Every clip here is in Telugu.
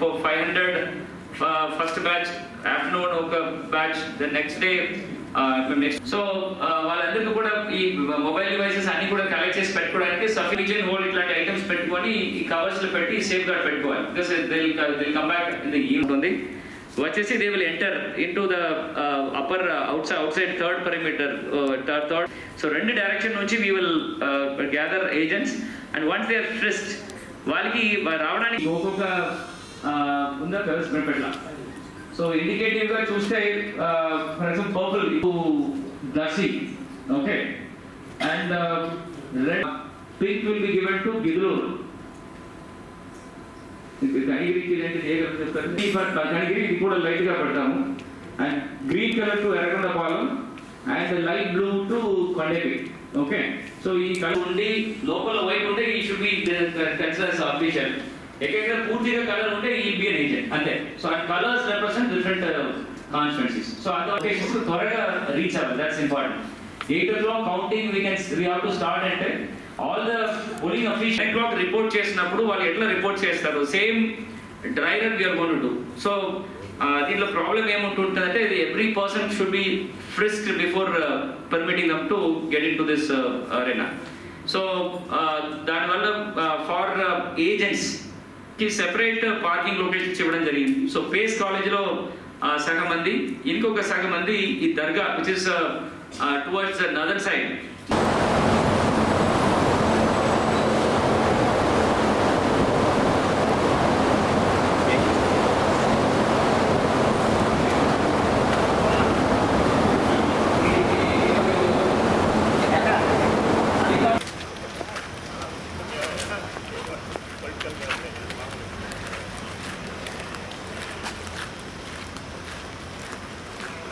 For five hundred first batch afternoon ఒక batch the next day so వాళ్ళందరికీ కూడా ఈ మొబైల్ డివైసెస్ అన్ని కూడా కలెక్ట్ చేసి పెట్టుకోవడానికి సఫిషియన్ హోల్డ్ ఇట్లాంటి ఐటమ్స్ పెట్టుకొని ఈ కవర్స్లో పెట్టి సేఫ్ గార్డ్ పెట్టుకోవాలి. బికాస్ దిల్ దిల్ కమ్ బ్యాక్ ఇన్ ద ఉంటుంది. వచ్చేసి they will enter into the upper outside outside third perimeter third so రెండు డైరెక్షన్ నుంచి we will gather agents and once they are frisked వాళ్ళకి రావడానికి ఒక్కొక్క ఉందా కలర్స్ పెట్టలా సో ఇండికేటివ్గా చూస్తే for example purple Darsi okay and red pink will be given to Giddalur కనిగిరికి ఏంటి చేయగలరు చెప్తారు ఈ పట్- కనిగిరి ఇది కూడా లైట్గా పెడతాము and green colour to Yerragondapalem and light blue to Kondapi okay so ఈ కలర్ ఉండి లోపల వైట్ ఉంటే ఈ షుడ్ బి కన్సిడర్స్ అఫీషియల్ ఎక్కడెక్కడ పూర్తిగా కలర్ ఉంటే ఈ బి ఏజెంట్ అంతే. సో ఆ colours represent different constituencies so ఆ లొకేషన్స్ త్వరగా రీచ్ అవ్వాలి that's important eight o'clock counting we can we have to start అంటే all the polling official clock report చేసినప్పుడు వాళ్ళు ఎట్లా రిపోర్ట్ చేస్తారు? Same driver we're gonna so దీంట్లో ప్రాబ్లం ఏముంటుంటుందంటే ఇది every person should be frisked before permitting up to get in to this arena so దానివల్ల ఫార్ ఏజెంట్స్ కి సెపరేట్ పార్కింగ్ లొకేషన్స్ ఇవ్వడం జరిగింది. సో పేస్ కాలేజీలో సగం మంది ఇంకొక సగం మంది ఈ దర్గా which is towards other side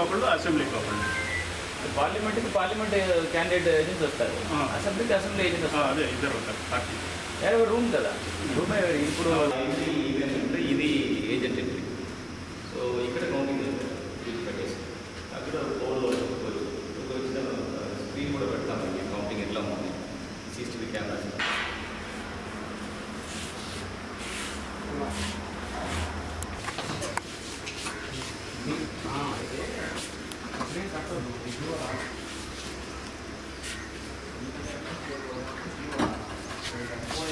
ఒకళ్ళు అసెంబ్లీకి ఒకళ్ళు పార్లమెంట్కి పార్లమెంట్ క్యాండిడేట్ ఏజెంట్స్ వస్తారు. అసెంబ్లీకి అసెంబ్లీ ఏజెంట్స్ అదే ఇద్దరు ఉంటారు పార్టీ వస్తారు రూమ్ కదా రూమ్ ఇప్పుడు ఇది ఇది ఏజెంట్ ఎంట్రీ సో ఇక్కడ counting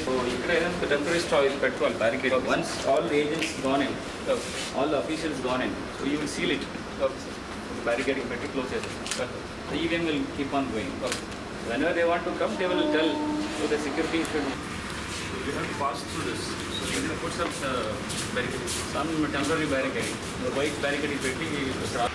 So Ukraine, the temporary store is petrol barricade. Okay. Once all the agents gone in, okay. all the officials gone in, so you will seal it. Okay, sir. The barricade will. The EVM will keep on going. Okay. Whenever they want to come, they will tell. So the security should. So you have to pass through this. So you can put some uh, barricade. Some temporary barricade. The white barricade is waiting.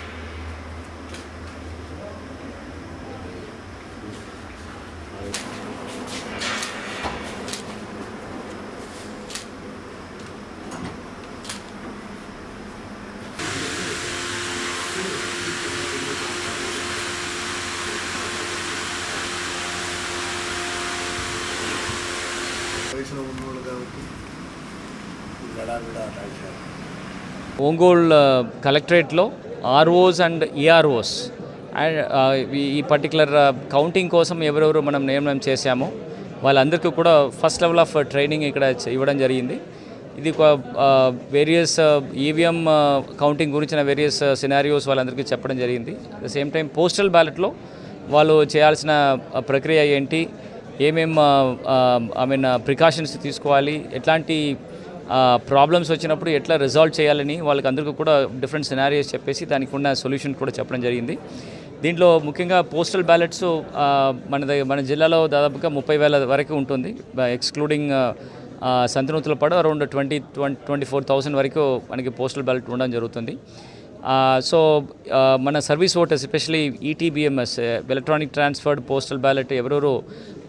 వయసులో ఉన్నవాళ్ళు కాబట్టి గడాబిడా కలెక్టరేట్లో ఆర్ఓస్ అండ్ ఈఆర్ఓస్. అండ్ ఈ పర్టికులర్ కౌంటింగ్ కోసం ఎవరెవరు మనం నియమనం చేశామో వాళ్ళందరికీ కూడా ఫస్ట్ లెవెల్ ఆఫ్ ట్రైనింగ్ ఇక్కడ ఇవ్వడం జరిగింది. ఇది ఒక వేరియస్ ఈవీఎం కౌంటింగ్ గురించిన వేరియస్ సినారియోస్ వాళ్ళందరికీ చెప్పడం జరిగింది. At the same time postal బ్యాలెట్లో వాళ్ళు చేయాల్సిన ప్రక్రియ ఏంటి ఏమేం ఐ మీన్ ప్రికాషన్స్ తీసుకోవాలి ఎట్లాంటి ప్రాబ్లమ్స్ వచ్చినప్పుడు ఎట్లా రిజాల్వ్ చేయాలని వాళ్ళకి అందరికీ కూడా డిఫరెంట్ సినారియోస్ చెప్పేసి దానికి ఉన్న సొల్యూషన్ కూడా చెప్పడం జరిగింది. దీంట్లో ముఖ్యంగా పోస్టల్ బ్యాలెట్స్ మన దగ్గర మన జిల్లాలో దాదాపుగా ముప్పై వేల వరకు ఉంటుంది. Excluding Santhanuthalapadu around twenty twenty twenty four thousand వరకు మనకి పోస్టల్ బ్యాలెట్ ఉండడం జరుగుతుంది. Uh, సో uh, మన service voters especially ETBMS electronic transferred postal ballot ఎవరెవరు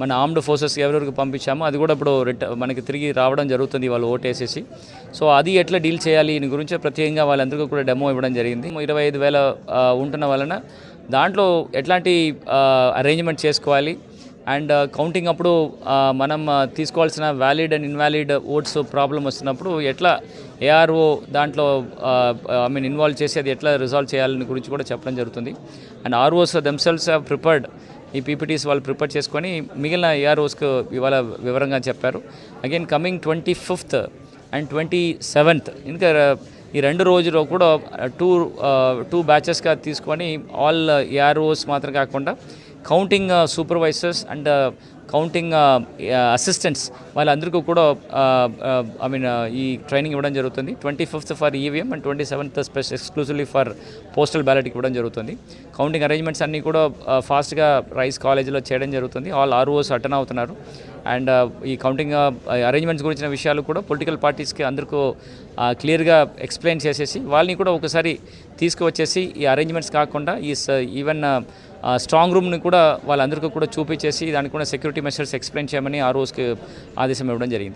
మన ఆర్మ్డ్ ఫోర్సెస్ ఎవరెవరికి పంపించామో అది కూడా ఇప్పుడు రిట మనకి తిరిగి రావడం జరుగుతుంది వాళ్ళు ఓటేసేసి సో అది ఎట్లా డీల్ చేయాలి దీని గురించి ప్రత్యేకంగా వాళ్ళందరికీ కూడా డెమో ఇవ్వడం జరిగింది. ఇరవై ఐదు వేల uh, ఉంటున్న వలన దాంట్లో ఎట్లాంటి అరేంజ్మెంట్ చేసుకోవాలి? అండ్ uh, కౌంటింగ్ అప్పుడు uh, మనం uh, తీసుకోవాల్సిన valid and invalid votes problem వస్తున్నప్పుడు ఎట్లా ఏఆర్ఓ దాంట్లో ఐ మీన్ ఇన్వాల్వ్ చేసి అది ఎట్లా రిజాల్వ్ చేయాలని గురించి కూడా చెప్పడం జరుగుతుంది. And ROs themselves are prepared ఈ పీపీటీస్ వాళ్ళు ప్రిపేర్ చేసుకొని మిగిలిన ఏఆర్ఓస్కు ఇవాళ వివరంగా చెప్పారు. Again coming twenty fifth and twenty seventh ఇంకా ఈ రెండు రోజుల్లో కూడా టూ టూ బ్యాచెస్గా తీసుకొని ఆల్ ఏఆర్ఓస్ మాత్రం కాకుండా counting supervisors and counting assistants వాళ్ళందరికీ కూడా uh, uh, I mean uh, ఈ ట్రైనింగ్ ఇవ్వడం జరుగుతుంది. Twenty fifth for EVM and twenty seventh special exclusively for postal బ్యాలెట్కి ఇవ్వడం జరుగుతుంది. కౌంటింగ్ అరేంజ్మెంట్స్ అన్నీ కూడా ఫాస్ట్గా రైస్ కాలేజీలో చేయడం జరుగుతుంది. ఆల్ ఆర్ఓస్ అటెన్ అవుతున్నారు. అండ్ ఈ కౌంటింగ్ అరేంజ్మెంట్స్ గురించిన విషయాలు కూడా పొలిటికల్ పార్టీస్కి అందరికీ క్లియర్గా ఎక్స్ప్లెయిన్ చేసేసి వాళ్ళని కూడా ఒకసారి తీసుకువచ్చేసి ఈ అరేంజ్మెంట్స్ కాకుండా ఈ ఈవెన్ స్ట్రాంగ్ రూమ్ని కూడా వాళ్ళందరికీ కూడా చూపించేసి దానికి కూడా సెక్యూరిటీ మెషర్స్ ఎక్స్ప్లెయిన్ చేయమని ఆ రోజుకి ఆదేశం ఇవ్వడం జరిగింది.